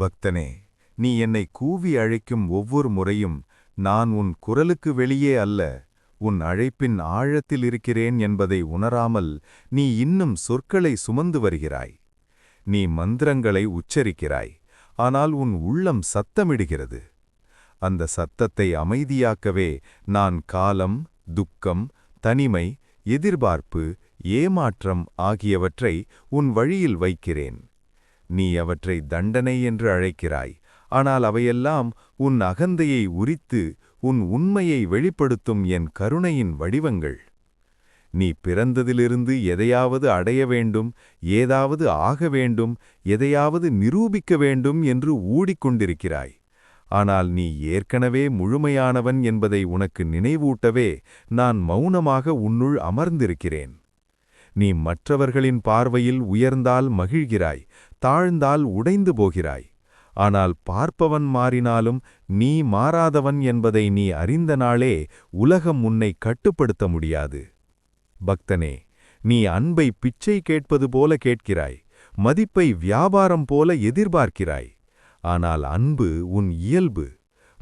பக்தனே நீ என்னை கூவி அழைக்கும் ஒவ்வொரு முறையும் நான் உன் குரலுக்கு வெளியே அல்ல உன் அழைப்பின் ஆழத்தில் இருக்கிறேன் என்பதை உணராமல் நீ இன்னும் சொற்களை சுமந்து வருகிறாய். நீ மந்திரங்களை உச்சரிக்கிறாய் ஆனால் உன் உள்ளம் சத்தமிடுகிறது. அந்த சத்தத்தை அமைதியாக்கவே நான் காலம் துக்கம் தனிமை எதிர்பார்ப்பு ஏமாற்றம் ஆகியவற்றை உன் வழியில் வைக்கிறேன். நீ அவற்றை தண்டனை என்று அழைக்கிறாய். ஆனால் அவையெல்லாம் உன் அகந்தையை உரித்து உன் உண்மையை வெளிப்படுத்தும் என் கருணையின் வடிவங்கள். நீ பிறந்ததிலிருந்து எதையாவது அடைய வேண்டும் ஏதாவது ஆக வேண்டும் எதையாவது நிரூபிக்க வேண்டும் என்று ஊடிக்கொண்டிருக்கிறாய். ஆனால் நீ ஏற்கனவே முழுமையானவன் என்பதை உனக்கு நினைவூட்டவே நான் மௌனமாக உன்னுள் அமர்ந்திருக்கிறேன். நீ மற்றவர்களின் பார்வையில் உயர்ந்தால் மகிழ்கிறாய் தாழ்ந்தால் உடைந்து போகிறாய். ஆனால் பார்ப்பவன் மாறினாலும் நீ மாறாதவன் என்பதை நீ அறிந்த நாளே உலகம் உன்னை கட்டுப்படுத்த முடியாது. பக்தனே நீ அன்பை பிச்சை கேட்பது போல கேட்கிறாய் மதிப்பை வியாபாரம் போல எதிர்பார்க்கிறாய். ஆனால் அன்பு உன் இயல்பு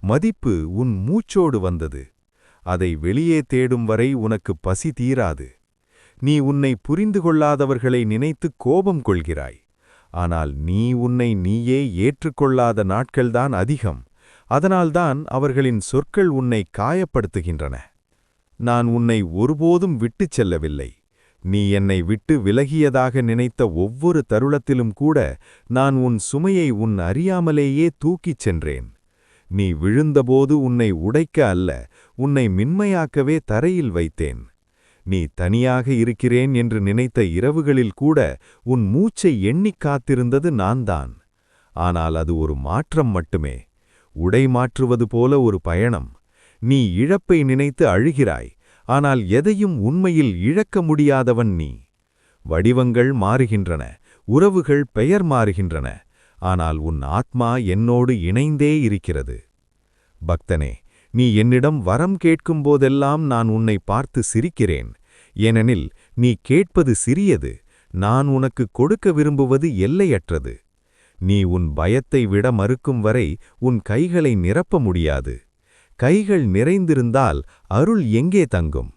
மதிப்பு உன் மூச்சோடு வந்தது. அதை வெளியே தேடும் வரை உனக்கு பசி தீராது. நீ உன்னை புரிந்து கொள்ளாதவர்களை நினைத்து கோபம் கொள்கிறாய். ஆனால் நீ உன்னை நீயே ஏற்றுக்கொள்ளாத நாட்கள்தான் அதிகம். அதனால்தான் அவர்களின் சொற்கள் உன்னை காயப்படுத்துகின்றன. நான் உன்னை ஒருபோதும் விட்டுச் செல்லவில்லை. நீ என்னை விட்டு விலகியதாக நினைத்த ஒவ்வொரு தருளத்திலும் கூட நான் உன் சுமையை உன் அறியாமலேயே தூக்கிச் சென்றேன். நீ விழுந்தபோது உன்னை உடைக்க அல்ல உன்னை மின்மையாக்கவே தரையில் வைத்தேன். நீ தனியாக இருக்கிறேன் என்று நினைத்த இரவுகளில் கூட உன் மூச்சை எண்ணிக் காத்திருந்தது நான்தான். ஆனால் அது ஒரு மாற்றம் மட்டுமே. உடை மாற்றுவது போல ஒரு பயணம். நீ இழப்பை நினைத்து அழுகிறாய். ஆனால் எதையும் உண்மையில் இழக்க முடியாதவன் நீ. வடிவங்கள் மாறுகின்றன. உறவுகள் பெயர் மாறுகின்றன. ஆனால் உன் ஆத்மா என்னோடு இணைந்தே இருக்கிறது. பக்தனே நீ என்னிடம் வரம் கேட்கும் போதெல்லாம் நான் உன்னை பார்த்து சிரிக்கிறேன். ஏனெனில் நீ கேட்பது சிறியது நான் உனக்கு கொடுக்க விரும்புவது எல்லையற்றது. நீ உன் பயத்தை விட மறுக்கும் வரை உன் கைகளை நிரப்ப முடியாது. கைகள் நிறைந்திருந்தால் அருள் எங்கே தங்கும்?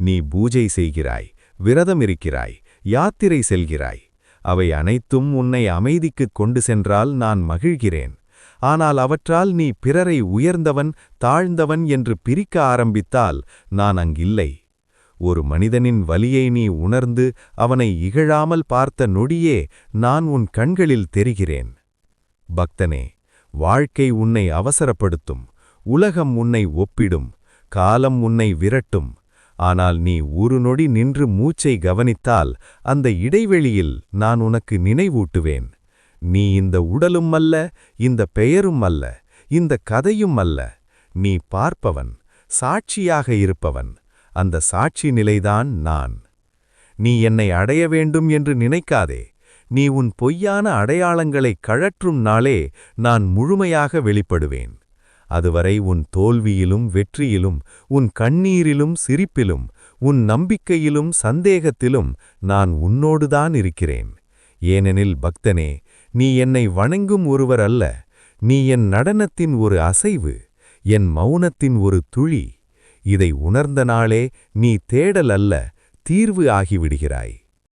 நீ பூஜை செய்கிறாய் விரதம் இருக்கிறாய் யாத்திரை செல்கிறாய். அவை அனைத்தும் உன்னை அமைதிக்குக் கொண்டு சென்றால் நான் மகிழ்கிறேன். ஆனால் அவற்றால் நீ பிறரை உயர்ந்தவன் தாழ்ந்தவன் என்று பிரிக்க ஆரம்பித்தால் நான் அங்கில்லை. ஒரு மனிதனின் வலியை நீ உணர்ந்து அவனை இகழாமல் பார்த்த நொடியே நான் உன் கண்களில் தெரிகிறேன். பக்தனே வாழ்க்கை உன்னை அவசரப்படுத்தும் உலகம் உன்னை ஒப்பிடும் காலம் உன்னை விரட்டும். ஆனால் நீ ஒரு நொடி நின்று மூச்சை கவனித்தால் அந்த இடைவெளியில் நான் உனக்கு நினைவூட்டுவேன். நீ இந்த உடலும் அல்ல இந்த பெயரும் அல்ல இந்த கதையும் அல்ல. நீ பார்ப்பவன் சாட்சியாக இருப்பவன். அந்த சாட்சி நிலைதான் நான். நீ என்னை அடைய வேண்டும் என்று நினைக்காதே. நீ உன் பொய்யான அடையாளங்களைக் கழற்றும் நாளே நான் முழுமையாக வெளிப்படுவேன். அதுவரை உன் தோல்வியிலும் வெற்றியிலும் உன் கண்ணீரிலும் சிரிப்பிலும் உன் நம்பிக்கையிலும் சந்தேகத்திலும் நான் உன்னோடுதான் இருக்கிறேன். ஏனெனில் பக்தனே நீ என்னை வணங்கும் ஒருவர் அல்ல. நீ என் நடனத்தின் ஒரு அசைவு என் மௌனத்தின் ஒரு துழி இதை உணர்ந்த நாளே நீ தேடல் அல்ல தீர்வு ஆகிவிடுகிறாய்.